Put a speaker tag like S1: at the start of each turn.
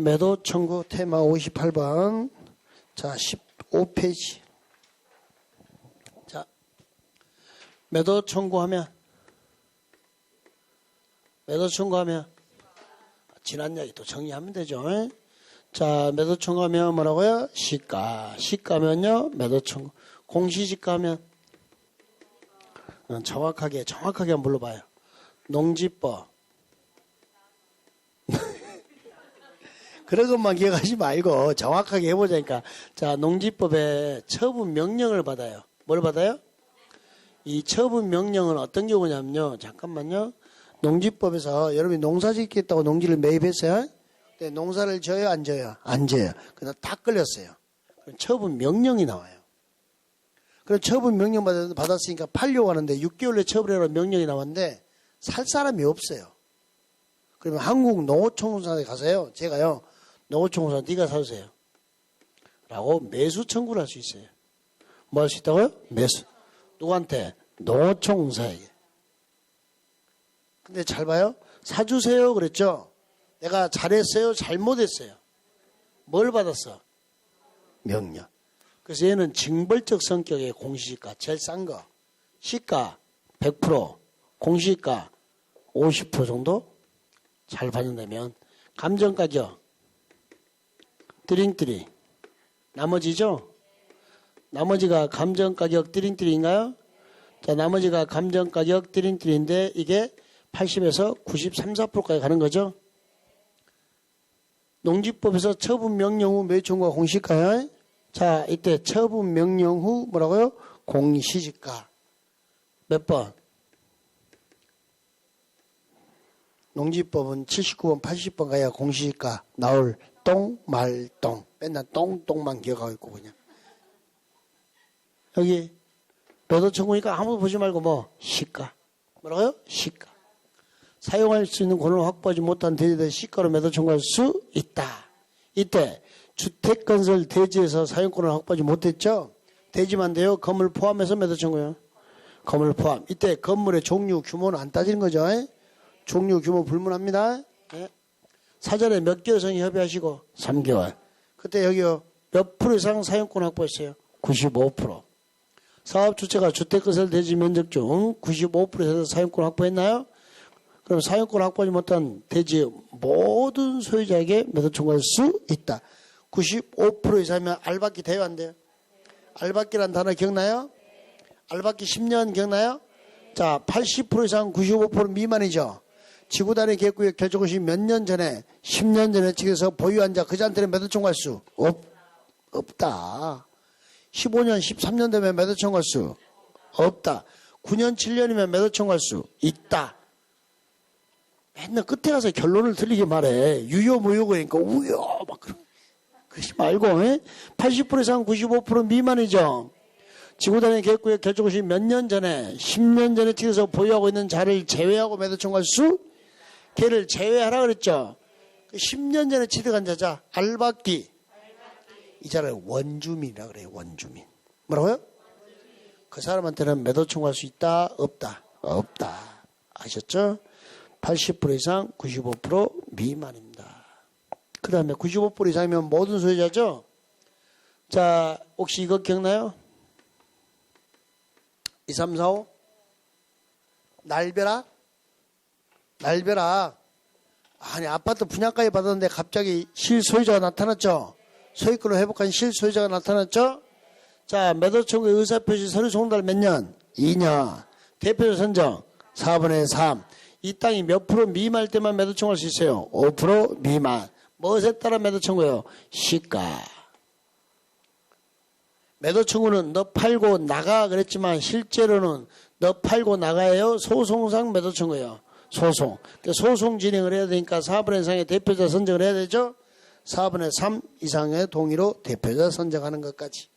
S1: 매도 청구 테마 58번. 자, 15페이지. 자, 매도 청구하면, 매도 청구하면, 지난 이야기 또 정리하면 되죠. 자, 매도 청구하면 뭐라고요? 시가. 시가면요, 매도 청구. 공시지가하면, 어, 정확하게, 정확하게 한번 불러봐요. 농지법. 그런 것만 기억하지 말고 정확하게 해보자니까. 자, 농지법에 처분 명령을 받아요. 뭘 받아요? 이 처분 명령은 어떤 경우냐면요. 잠깐만요. 농지법에서 여러분이 농사 짓겠다고 농지를 매입했어요. 근데 농사를 져요, 안 져요? 안 져요. 그래서 다 끌렸어요. 그럼 처분 명령이 나와요. 그럼 처분 명령 받- 받았으니까 팔려고 하는데 6개월에 처분해라 명령이 나왔는데 살 사람이 없어요. 그러면 한국 농어총무사에 가서요. 제가요. 농어총무사 네가 사주세요. 라고 매수 청구를 할 수 있어요. 뭐 할 수 있다고요? 매수. 누구한테? 농어총무사에게. 근데 잘 봐요. 사주세요 그랬죠. 내가 잘했어요? 잘못했어요? 뭘 받았어? 명령. 그래서 얘는 징벌적 성격의 공시지가 제일 싼 거. 시가 100%, 공시가 50% 정도 잘 반영되면 감정 가격 띠링띠링 나머지죠? 나머지가 감정 가격 띠링띠링인가요? 자, 나머지가 감정 가격 띠링띠링인데 이게 80에서 93, 4%까지 가는 거죠? 농지법에서 처분 명령 후 매출과 공시가요? 자, 이때 처분 명령 후 뭐라고요? 공시지가. 몇 번? 농지법은 79번, 80번 가야 공시지가 나올 똥, 말, 똥. 맨날 똥, 똥만 기억하고 있고 그냥. 여기 청구니까 아무도 보지 말고 뭐 시가. 뭐라고요? 시가. 사용할 수 있는 권한을 확보하지 못한 대지에 시가로 매도 청구할 수 있다. 이때 주택건설 대지에서 사용권을 확보하지 못했죠. 대지만 돼요. 건물 포함해서 매도 청구요. 건물 포함. 이때 건물의 종류 규모는 안 따지는 거죠. 에? 종류 규모 불문합니다. 예. 사전에 몇 개월 성이 협의하시고 3개월. 그때 여기요 몇 프로 이상 사용권 확보했어요. 95%. 사업 주체가 주택건설 대지 면적 중 95%에서 사용권 확보했나요? 그럼 사용권 확보하지 못한 대지 모든 소유자에게 매도 청구할 수 있다. 95% 이상이면 알바끼 돼요, 안 돼요? 알바끼란 단어 기억나요? 알바끼 10년 기억나요? 자, 80% 이상 95% 미만이죠. 지구단위 계획구역 결정 시 몇 년 전에 10년 전에 측에서 보유한 자 그자한테는 매도 청구할 수 없, 없다. 15년, 13년 되면 매도 청구할 수 없다. 9년, 7년이면 매도 청구할 수 있다. 맨날 끝에 가서 결론을 틀리게 말해. 유효, 무효 그러니까 우효 막 그런. 그러지 말고 에? 80% 이상 95% 미만이죠. 지구단위 계획구역 결정 시 몇 년 전에 10년 전에 측에서 보유하고 있는 자를 제외하고 매도 청구할 수 걔를 제외하라 그랬죠. 그 10년 전에 취득한 자자 알바끼 이 자를 원주민이라 그래요. 원주민. 뭐라고요? 그 사람한테는 매도 청구할 수 있다, 없다, 없다. 아셨죠? 80% 이상, 95% 미만입니다. 그 다음에 95% 이상이면 모든 소유자죠? 자, 혹시 이거 기억나요? 2, 3, 4, 5? 날벼락? 날벼락. 아니, 아파트 분양가에 받았는데 갑자기 실소유자가 나타났죠? 소유권을 회복한 실소유자가 나타났죠? 자, 매도 청구의 의사표시 서류 송달 몇 년? 2년. 대표자 선정 4분의 3. 이 땅이 몇 프로 미만일 때만 매도 청구할 수 있어요? 5% 미만. 무엇에 따라 매도 청구요? 시가. 매도 청구는 너 팔고 나가 그랬지만 실제로는 너 팔고 나가예요. 소송상 매도 청구예요. 소송. 그러니까 소송 진행을 해야 되니까 4분의 3의 대표자 선정을 해야 되죠. 4분의 3 이상의 동의로 대표자 선정하는 것까지.